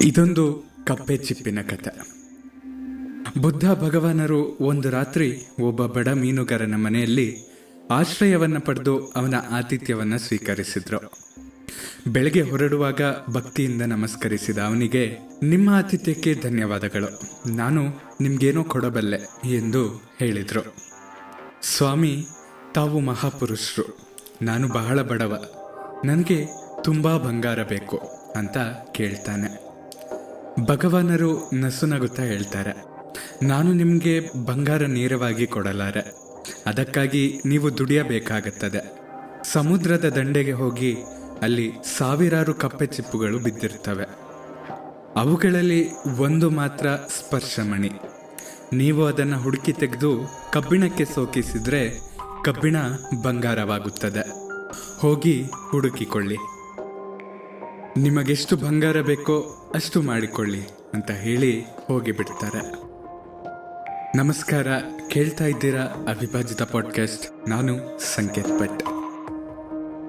ಇದೊಂದು ಕಪ್ಪೆ ಚಿಪ್ಪಿನ ಕಥೆ ಬುದ್ಧ ಭಗವಾನರು ಒಂದು ರಾತ್ರಿ ಒಬ್ಬ ಬಡ ಮೀನುಗಾರನ ಮನೆಯಲ್ಲಿ ಆಶ್ರಯವನ್ನು ಪಡೆದು ಅವನ ಆತಿಥ್ಯವನ್ನು ಸ್ವೀಕರಿಸಿದ್ರು. ಬೆಳಗ್ಗೆ ಹೊರಡುವಾಗ ಭಕ್ತಿಯಿಂದ ನಮಸ್ಕರಿಸಿದ ಅವನಿಗೆ, ನಿಮ್ಮ ಆತಿಥ್ಯಕ್ಕೆ ಧನ್ಯವಾದಗಳು. ನಾನು ನಿಮ್ಗೇನೋ ಕೊಡಬಲ್ಲೆ ಎಂದು ಹೇಳಿದರು. ಸ್ವಾಮಿ, ತಾವು ಮಹಾಪುರುಷರು. ನಾನು ಬಹಳ ಬಡವ. ನನಗೆ ತುಂಬ ಬಂಗಾರ ಬೇಕು ಅಂತ ಕೇಳ್ತಾನೆ. ಭಗವಾನರು ನಸುನಗುತ್ತಾ ಹೇಳ್ತಾರೆ, ನಾನು ನಿಮಗೆ ಬಂಗಾರ ನೇರವಾಗಿ ಕೊಡಲಾರೆ. ಅದಕ್ಕಾಗಿ ನೀವು ದುಡಿಯಬೇಕಾಗುತ್ತದೆ. ಸಮುದ್ರದ ದಂಡೆಗೆ ಹೋಗಿ ಅಲ್ಲಿ ಸಾವಿರಾರು ಕಪ್ಪೆ ಚಿಪ್ಪುಗಳು ಬಿದ್ದಿರ್ತವೆ. ಅವುಗಳಲ್ಲಿ ಒಂದು ಮಾತ್ರ ಸ್ಪರ್ಶಮಣಿ. ನೀವು ಅದನ್ನು ಹುಡುಕಿ ತೆಗೆದು ಕಬ್ಬಿಣಕ್ಕೆ ಸೋಕಿಸಿದ್ರೆ ಕಬ್ಬಿಣ ಬಂಗಾರವಾಗುತ್ತದೆ. ಹೋಗಿ ಹುಡುಕಿಕೊಳ್ಳಿ. ನಿಮಗೆಷ್ಟು ಬಂಗಾರ ಬೇಕೋ ಅಷ್ಟು ಮಾಡಿಕೊಳ್ಳಿ ಅಂತ ಹೇಳಿ ಹೋಗಿಬಿಡ್ತಾರೆ ನಮಸ್ಕಾರ, ಕೇಳ್ತಾ ಇದ್ದೀರಾ ಅವಿಭಾಜಿತ ಪಾಡ್ಕಾಸ್ಟ್ ನಾನು ಸಂಕೇತ್ ಭಟ್.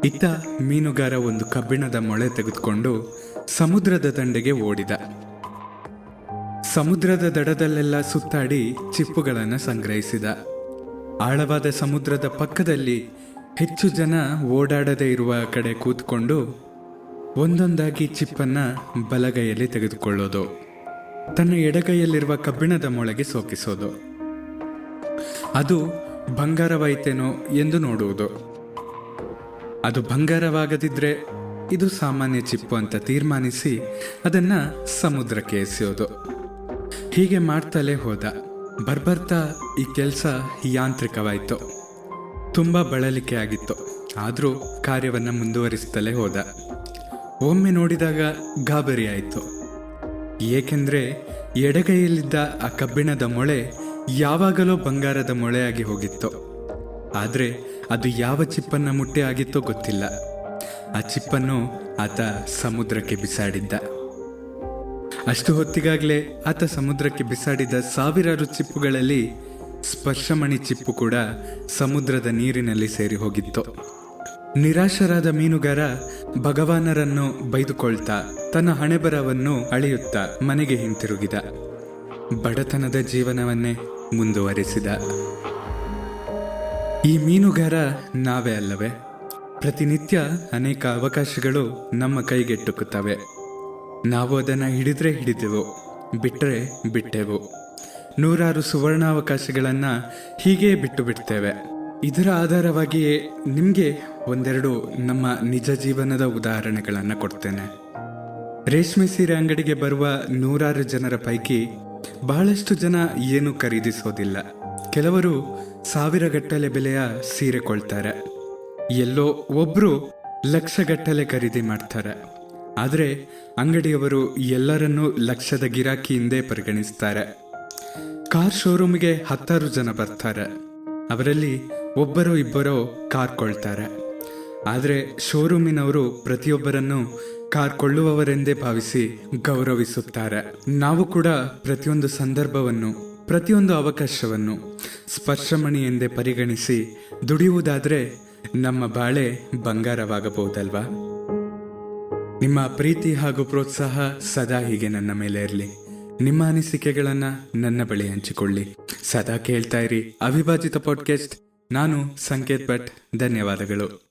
ಇತ್ತ ಮೀನುಗಾರ ಒಂದು ಕಬ್ಬಿಣದ ಮೊಳೆ ತೆಗೆದುಕೊಂಡು ಸಮುದ್ರದ ದಂಡೆಗೆ ಓಡಿದ. ಸಮುದ್ರದ ದಡದಲ್ಲೆಲ್ಲ ಸುತ್ತಾಡಿ ಚಿಪ್ಪುಗಳನ್ನು ಸಂಗ್ರಹಿಸಿದ. ಆಳವಾದ ಸಮುದ್ರದ ಪಕ್ಕದಲ್ಲಿ ಹೆಚ್ಚು ಜನ ಓಡಾಡದೇ ಇರುವ ಕಡೆ ಕೂತ್ಕೊಂಡು ಒಂದೊಂದಾಗಿ ಚಿಪ್ಪನ್ನು ಬಲಗೈಯಲ್ಲಿ ತೆಗೆದುಕೊಳ್ಳೋದು. ತನ್ನ ಎಡಗೈಯಲ್ಲಿರುವ ಕಬ್ಬಿಣದ ಮೊಳಗೆ ಸೋಕಿಸೋದು. ಅದು ಬಂಗಾರವಾಯಿತೇನೋ ಎಂದು ನೋಡುವುದು. ಅದು ಬಂಗಾರವಾಗದಿದ್ರೆ ಇದು ಸಾಮಾನ್ಯ ಚಿಪ್ಪು ಅಂತ ತೀರ್ಮಾನಿಸಿ ಅದನ್ನ ಸಮುದ್ರಕ್ಕೆ ಎಸೆಯೋದು. ಹೀಗೆ ಮಾಡ್ತಲೇ ಹೋದ. ಬರ್ಬರ್ತಾ ಈ ಕೆಲಸ ಯಾಂತ್ರಿಕವಾಯಿತು. ತುಂಬ ಬಳಲಿಕೆ ಆಗಿತ್ತು. ಆದರೂ ಕಾರ್ಯವನ್ನು ಮುಂದುವರಿಸುತ್ತಲೇ ಹೋದ. ಒಮ್ಮೆ ನೋಡಿದಾಗ ಗಾಬರಿ ಆಯಿತು. ಏಕೆಂದರೆ ಎಡಗೈಯಲ್ಲಿದ್ದ ಆ ಕಬ್ಬಿಣದ ಮೊಳೆ ಯಾವಾಗಲೋ ಬಂಗಾರದ ಮೊಳೆಯಾಗಿ ಹೋಗಿತ್ತು. ಆದರೆ ಅದು ಯಾವ ಚಿಪ್ಪನ್ನು ಮುಟ್ಟೆ ಆಗಿತ್ತೋ ಗೊತ್ತಿಲ್ಲ. ಆ ಚಿಪ್ಪನ್ನು ಆತ ಸಮುದ್ರಕ್ಕೆ ಬಿಸಾಡಿದ್ದ. ಅಷ್ಟು ಹೊತ್ತಿಗಾಗಲೇ ಆತ ಸಮುದ್ರಕ್ಕೆ ಬಿಸಾಡಿದ ಸಾವಿರಾರು ಚಿಪ್ಪುಗಳಲ್ಲಿ ಸ್ಪರ್ಶಮಣಿ ಚಿಪ್ಪು ಕೂಡ ಸಮುದ್ರದ ನೀರಿನಲ್ಲಿ ಸೇರಿ ಹೋಗಿತ್ತು. ನಿರಾಶರಾದ ಮೀನುಗಾರ ಭಗವಾನರನ್ನು ಬೈದುಕೊಳ್ತಾ ತನ್ನ ಹಣೆಬರವನ್ನು ಅಳೆಯುತ್ತಾ ಮನೆಗೆ ಹಿಂತಿರುಗಿದ. ಬಡತನದ ಜೀವನವನ್ನೇ ಮುಂದುವರೆಸಿದ. ಈ ಮೀನುಗಾರ ನಾವೇ ಅಲ್ಲವೇ? ಪ್ರತಿನಿತ್ಯ ಅನೇಕ ಅವಕಾಶಗಳು ನಮ್ಮ ಕೈಗೆಟುಕುತ್ತವೆ. ನಾವು ಅದನ್ನು ಹಿಡಿದ್ರೆ ಹಿಡಿದೆವು ಬಿಟ್ಟರೆ ಬಿಟ್ಟೆವು. ನೂರಾರು ಸುವರ್ಣಾವಕಾಶಗಳನ್ನು ಹೀಗೇ ಬಿಟ್ಟು ಬಿಡ್ತೇವೆ. ಇದರ ಆಧಾರವಾಗಿಯೇ ನಿಮಗೆ ಒಂದೆರಡು ನಮ್ಮ ನಿಜ ಜೀವನದ ಉದಾಹರಣೆಗಳನ್ನು ಕೊಡ್ತೇನೆ. ರೇಷ್ಮೆ ಸೀರೆ ಅಂಗಡಿಗೆ ಬರುವ ನೂರಾರು ಜನರ ಪೈಕಿ ಬಹಳಷ್ಟು ಜನ ಏನು ಖರೀದಿಸೋದಿಲ್ಲ. ಕೆಲವರು ಸಾವಿರಗಟ್ಟಲೆ ಬೆಲೆಯ ಸೀರೆ ಕೊಳ್ತಾರೆ. ಎಲ್ಲೋ ಒಬ್ಬರು ಲಕ್ಷಗಟ್ಟಲೆ ಖರೀದಿ ಮಾಡ್ತಾರೆ. ಆದರೆ ಅಂಗಡಿಯವರು ಎಲ್ಲರನ್ನೂ ಲಕ್ಷದ ಗಿರಾಕಿಯಿಂದೇ ಪರಿಗಣಿಸ್ತಾರೆ. ಕಾರ್ ಶೋರೂಮ್ಗೆ ಹತ್ತಾರು ಜನ ಬರ್ತಾರೆ. ಅವರಲ್ಲಿ ಒಬ್ಬರೋ ಇಬ್ಬರು ಕಾರ್ ಕೊಳ್ತಾರೆ ಆದರೆ ಶೋರೂಮಿನವರು ಪ್ರತಿಯೊಬ್ಬರನ್ನು ಕಾರ್ ಕೊಳ್ಳುವವರೆಂದೇ ಭಾವಿಸಿ ಗೌರವಿಸುತ್ತಾರೆ. ನಾವು ಕೂಡ ಪ್ರತಿಯೊಂದು ಸಂದರ್ಭವನ್ನು, ಪ್ರತಿಯೊಂದು ಅವಕಾಶವನ್ನು ಸ್ಪರ್ಶಮಣಿ ಎಂದೇ ಪರಿಗಣಿಸಿ ದುಡಿಯುವುದಾದರೆ ನಮ್ಮ ಬಾಳೆ ಬಂಗಾರವಾಗಬಹುದಲ್ವಾ? ನಿಮ್ಮ ಪ್ರೀತಿ ಹಾಗೂ ಪ್ರೋತ್ಸಾಹ ಸದಾ ಹೀಗೆ ನನ್ನ ಮೇಲೆ ಇರಲಿ. ನಿಮ್ಮ ಅನಿಸಿಕೆಗಳನ್ನ ನನ್ನ ಬಳಿ ಹಂಚಿಕೊಳ್ಳಿ. ಸದಾ ಕೇಳ್ತಾ ಇರಿ ಅವಿಭಾಜಿತ ಪಾಡ್ಕಾಸ್ಟ್ ನಾನು ಸಂಕೇತ್ ಭಟ್. ಧನ್ಯವಾದಗಳು.